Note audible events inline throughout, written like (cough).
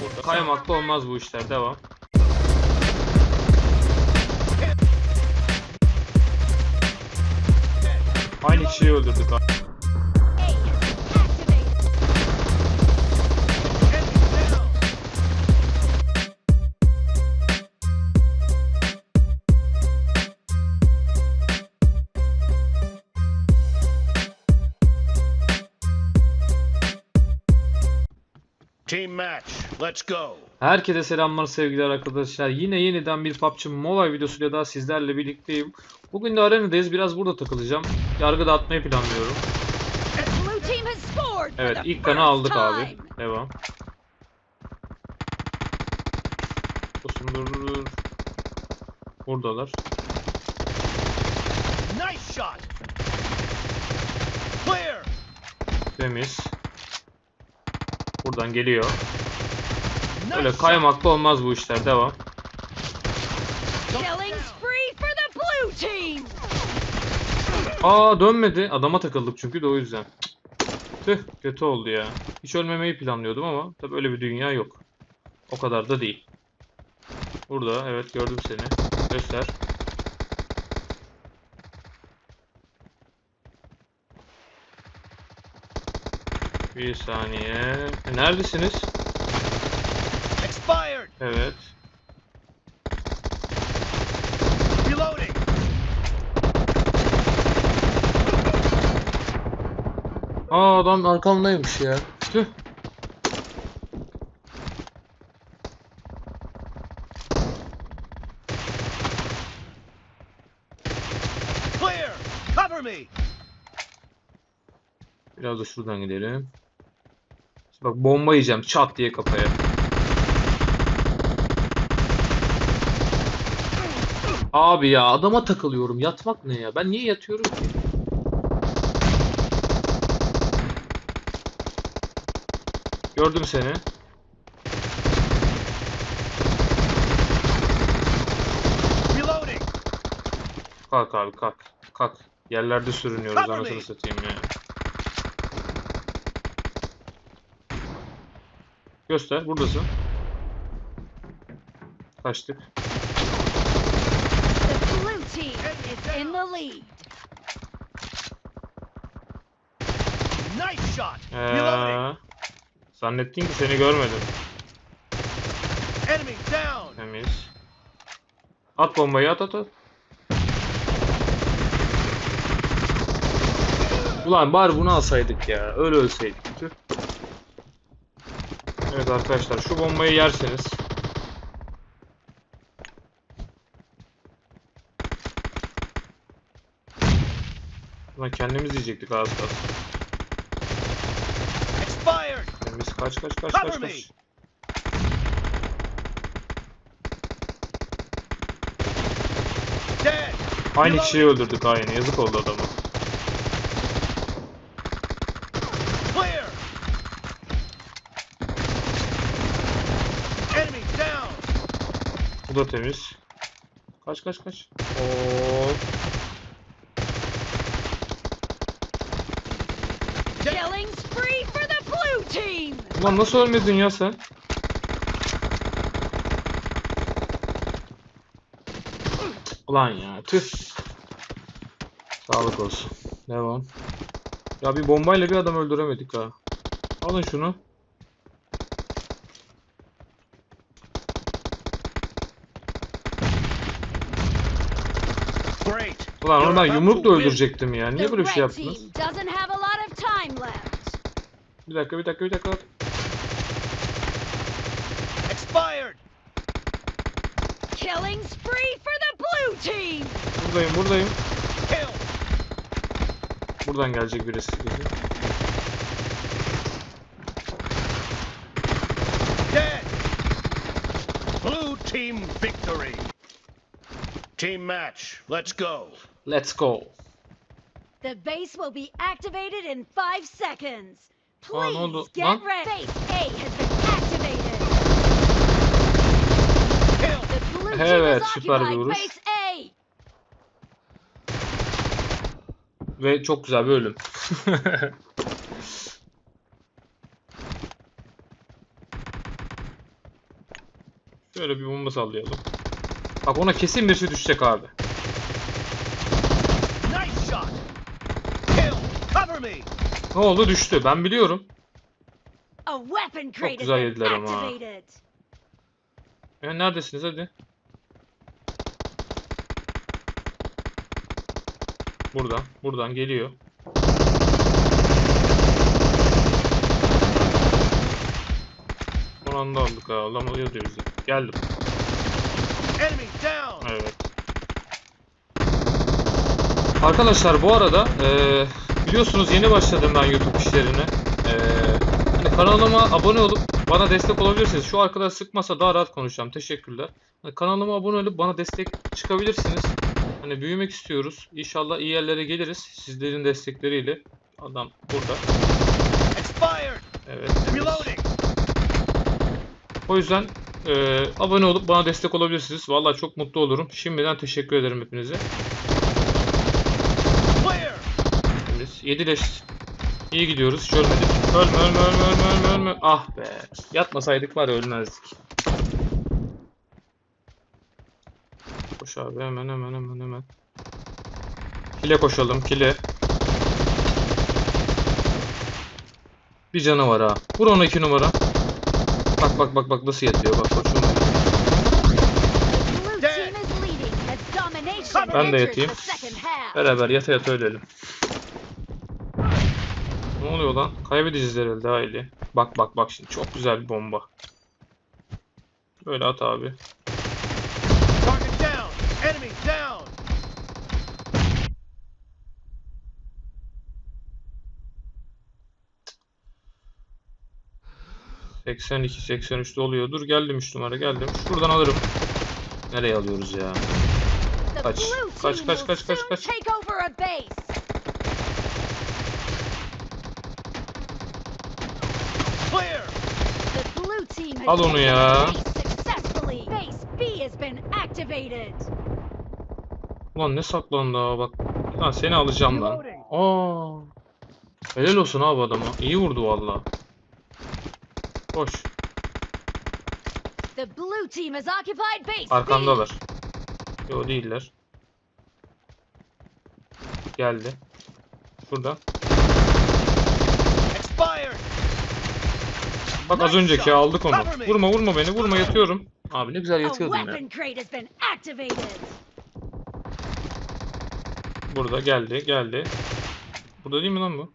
Burada kaymaklı olmaz bu işler. Devam. Aynı kişiyi öldürdük abi. Team match. Let's go. Herkese selamlar sevgili arkadaşlar. Yine yeniden bir PUBG Mobile videosuyla daha sizlerle birlikteyim. Bugün de arenadayız. Biraz burada takılacağım. Yargı dağıtmayı planlıyorum. Evet ilk kanı aldık abi. Devam. Dur. Buradalar. Nice shot. Clear. Temiz. Buradan geliyor. Öyle kaymaklı olmaz bu işler. Devam. Aa dönmedi. Adama takıldık çünkü de o yüzden. Tüh kötü oldu ya. Hiç ölmemeyi planlıyordum ama tabii öyle bir dünya yok. O kadar da değil. Burada evet gördüm seni. Göster. Bir saniye. E, neredesiniz? Expired. Evet. Reloading. Aa adam arkamdaymış ya. Tüh. Clear. Cover me. Biraz da şuradan gidelim. Bak bomba yiyeceğim çat diye kafaya. Abi ya adama takılıyorum. Yatmak ne ya? Ben niye yatıyorum ki? Gördüm seni. Reloading. Kalk abi kalk. Kalk. Yerlerde sürünüyoruz anasını satayım ya. Göster buradasın. Kaçtık. Ee, zannettin ki seni görmedim. Enemy down. Temiz. At bombayı at at at. Ulan bari bunu alsaydık ya. Öyle ölseydik. Tüh. Evet arkadaşlar şu bombayı yerseniz. Ulan kendimiz yiyecektik az. Expired. Temiz kaç kaç kaç kaç kaç. Aynı kişiyi öldürdük aynı. Yazık oldu adama. Clear. Enemy down. Bu da temiz. Kaç kaç kaç. Oo. Killing spree for the blue team! Ulan nasıl ölmedin ya sen? Ulan ya tüh. Sağlık olsun. Devam. Ya bir bombayla bir adam öldüremedik ha. Alın şunu. You're oradan to win. öldürecektim ya. Niye böyle bir şey yaptınız? Bir dakika bir dakika bir dakika. Expired. Killing spree for the blue team! Buradayım buradayım. Kill. Buradan gelecek birisi. Dead. Blue team victory. Team match. Let's go. Let's go. The base will be activated in five seconds. Please Aa, oldu, get lan? ready. Base A has been activated. The blue team evet, has süper bir vuruş. Ve çok güzel bir ölüm. (laughs) Şöyle bir bomba sallayalım. Bak ona kesin birisi düşecek abi. Ne oldu? Düştü. Ben biliyorum. Has güzel yediler ama activated. E, neredesiniz hadi. Buradan. Buradan geliyor. Son anda aldık ha. Adam alıyor diyoruz ya. Geldim. Evet. Arkadaşlar bu arada eee, biliyorsunuz yeni başladım ben YouTube işlerine. Eee, hani kanalıma abone olup bana destek olabilirsiniz. Şu arkadaş sıkmasa daha rahat konuşacağım. Teşekkürler. Hani kanalıma abone olup bana destek çıkabilirsiniz. Hani büyümek istiyoruz. İnşallah iyi yerlere geliriz sizlerin destekleriyle. Adam burada. Evet. O yüzden eee, abone olup bana destek olabilirsiniz. Vallahi çok mutlu olurum. Şimdiden teşekkür ederim hepinize. Clear. Temiz. 7 leş. İyi gidiyoruz. Hiç ölmedik. Ölme ölme ölme ölme ölme ölme. Ah be. Yatmasaydık var ya ölmezdik. Koş abi hemen hemen hemen hemen. Kile koşalım kile. Bir canı var ha. Vur ona iki numara. Bak bak bak bak nasıl yatıyor bak domination Ben de yatayım. Beraber yata yata ölelim. Ne oluyor lan? Kaybedeceğiz herhalde aile. Bak bak bak şimdi çok güzel bir bomba. Böyle at abi. Down. Cık. 82 83'te oluyor. Dur geldim 3 numara geldim. Şuradan alırım. Nereye alıyoruz ya? Kaç, kaç, kaç, kaç, kaç, kaç. take over a base. Clear. The blue team has Al onu ya. a base successfully. Base B has been activated. Ulan ne saklandı ha bak. Lan seni alacağım lan. Aa. Helal olsun abi adama. İyi vurdu valla. Koş. The blue team has occupied base Arkamdalar. Yo değiller. Geldi. Şurada. Expired. Bak az önceki aldık onu. Vurma vurma beni vurma yatıyorum. Abi ne güzel yatıyordun ya. Burada geldi geldi. Burada değil mi lan bu?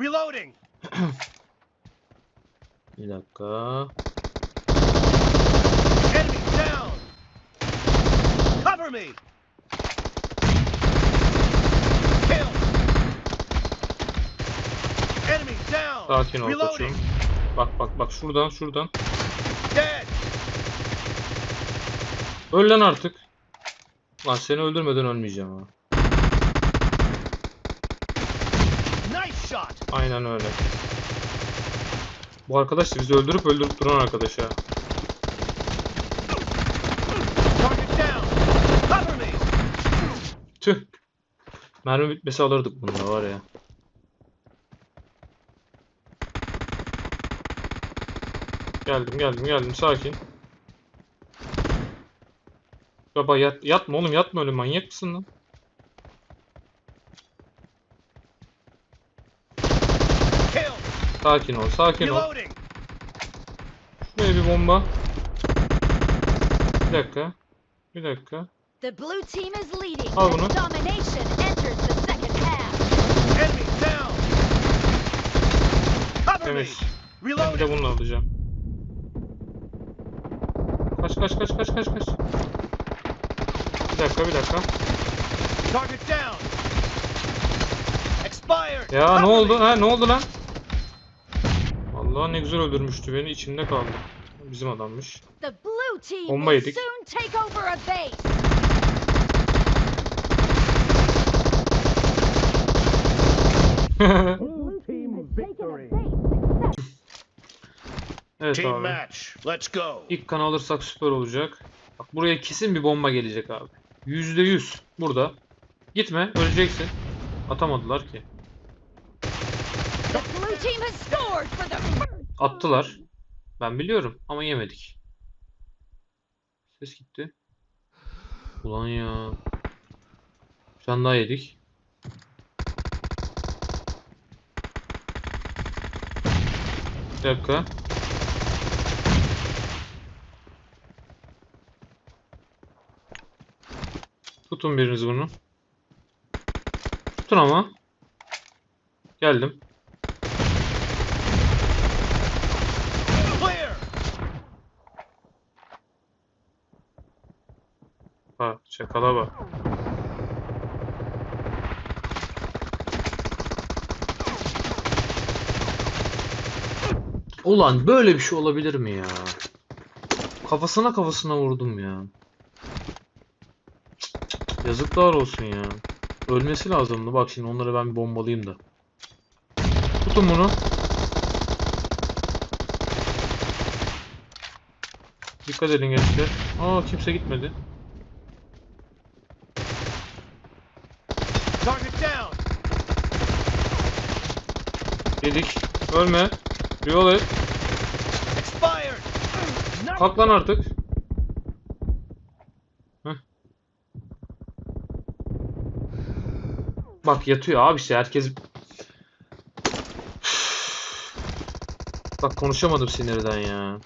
Reloading. (clears throat) Bir dakika. Enemy down. Cover me. Kill. Enemy down. Sakin ol koçum. Bak bak bak şuradan şuradan. Dead. Öl lan artık. Lan seni öldürmeden ölmeyeceğim ha. Nice shot. Aynen öyle. Bu arkadaş da bizi öldürüp öldürüp duran arkadaş ha. Tüh. Mermi bitmesi alırdık bunu da var ya. Geldim geldim geldim sakin. Baba yat, yatma oğlum yatma öyle manyak mısın lan? Sakin ol sakin ol. Şuraya bir bomba. Bir dakika. Bir dakika. The blue team is leading Al bunu. domination enters the second half. Enemy down. Cover me. Ben bir de bunu alacağım. Kaç kaç kaç kaç kaç kaç. Bir dakika bir dakika. Target down. Expired. Ya ne oldu? Ha ne oldu lan? Vallahi ne güzel öldürmüştü beni. içimde kaldı. Bizim adammış. The blue team Bomba yedik. (laughs) soon take over a base. Blue team has taken a base. Evet Team abi. match. Let's go. İlk kan alırsak süper olacak. Bak buraya kesin bir bomba gelecek abi. Yüzde yüz. Burada. Gitme. Öleceksin. Atamadılar ki. Attılar. Ben biliyorum ama yemedik. Ses gitti. Ulan ya. Bir tane daha yedik. Bir dakika. Tutun biriniz bunu. Tutun ama. Geldim. Ha, şakala bak. Ulan böyle bir şey olabilir mi ya? Kafasına kafasına vurdum ya. Yazıklar olsun ya. Ölmesi lazımdı. Bak şimdi onları ben bir bombalayayım da. Tutun bunu. Dikkat edin gençler. Aa kimse gitmedi. Yedik. Ölme. Yol et. Kalk lan artık. Bak yatıyor abi işte herkes... Bak konuşamadım sinirden ya.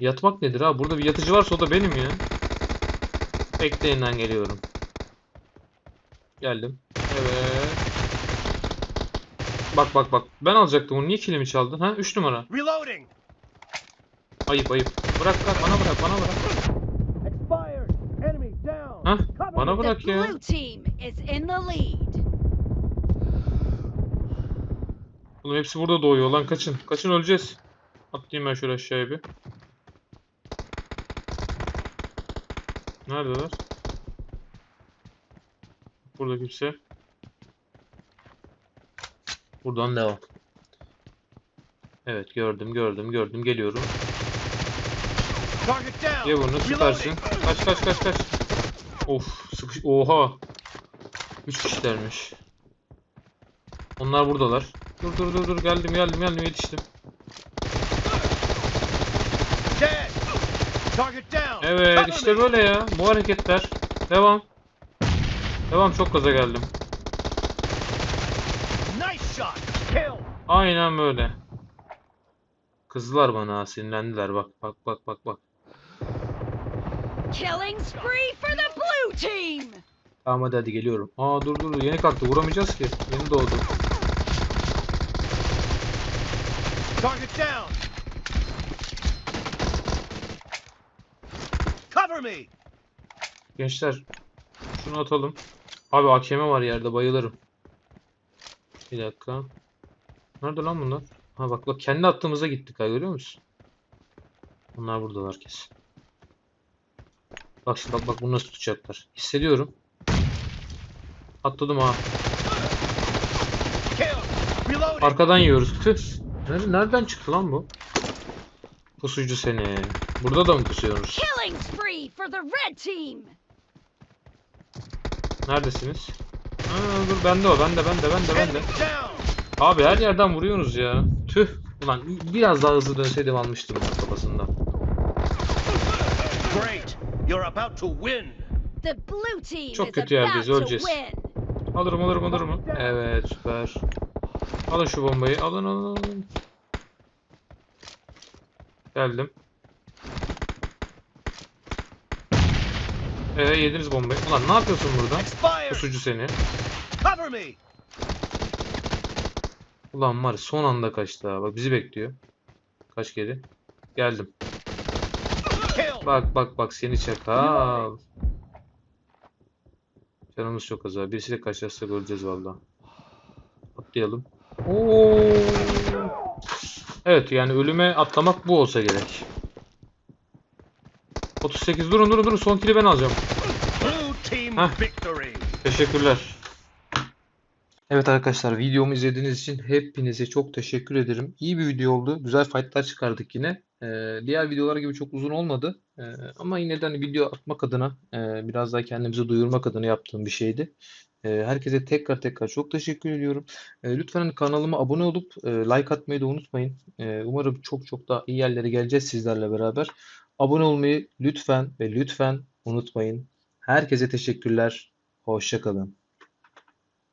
Yatmak nedir abi? Burada bir yatıcı varsa o da benim ya. Bekleyin lan geliyorum. Geldim. Evet. Bak bak bak. Ben alacaktım onu. Niye kilimi çaldın? Ha? 3 numara. Reloading! Ayıp ayıp. Bırak bırak bana bırak bana bırak. Cover bana bırak ya. blue team is in the lead. Oğlum hepsi burada doğuyor lan kaçın. Kaçın öleceğiz. Atlayayım ben şöyle aşağıya bir. Neredeler? Burada kimse. Buradan devam. Evet gördüm gördüm gördüm geliyorum. Ye bunu süpersin. Kaç kaç kaç kaç. Of sıkış. Oha. 3 kişilermiş. Onlar buradalar. Dur dur dur dur geldim geldim geldim yetiştim. Evet işte böyle ya. Bu hareketler. Devam. Devam çok gaza geldim. Aynen böyle. Kızdılar bana sinirlendiler bak bak bak bak bak. Killing spree for the blue team. Tamam hadi hadi geliyorum. Aa dur dur dur yeni kalktı vuramayacağız ki. Yeni doğdu. Target down! Cover me! Gençler şunu atalım. Abi AKM var yerde bayılırım. Bir dakika. Nerede lan bunlar? Ha bak bak kendi attığımıza gittik ha görüyor musun? Bunlar buradalar kesin. Bak şimdi bak bak bunu nasıl tutacaklar. Hissediyorum. Atladım ha. Arkadan yiyoruz. Tüh. Nerede, nereden çıktı lan bu? Pusucu seni. Burada da mı pusuyoruz? Killing spree for the red team. Neredesiniz? Aa, dur bende o. Bende bende bende bende. Abi her yerden vuruyorsunuz ya. Tüh. Ulan biraz daha hızlı dönseydim almıştım kafasından. Great! You're about to win! The blue team Çok kötü yerdeyiz, öleceğiz. Alırım alırım alırım. Evet süper. Alın şu bombayı. Alın alın alın. Geldim. Ee yediniz bombayı. Ulan ne yapıyorsun burada? Pusucu seni. Ulan var son anda kaçtı ha. Bak bizi bekliyor. Kaç geri. Geldim. Bak bak bak seni çakal. Canımız çok az ha. Birisiyle karşılaşsak öleceğiz valla. Atlayalım. Oo. Evet yani ölüme atlamak bu olsa gerek. 38 durun durun durun son kili ben alacağım. Victory! Teşekkürler. Evet arkadaşlar videomu izlediğiniz için hepinize çok teşekkür ederim. İyi bir video oldu. Güzel fightlar çıkardık yine. Ee, diğer videolar gibi çok uzun olmadı. Ee, ama yine de hani video atmak adına e, biraz daha kendimizi duyurmak adına yaptığım bir şeydi. E, herkese tekrar tekrar çok teşekkür ediyorum. E, lütfen hani kanalıma abone olup e, like atmayı da unutmayın. E, umarım çok çok daha iyi yerlere geleceğiz sizlerle beraber. Abone olmayı lütfen ve lütfen unutmayın. Herkese teşekkürler. Hoşça kalın.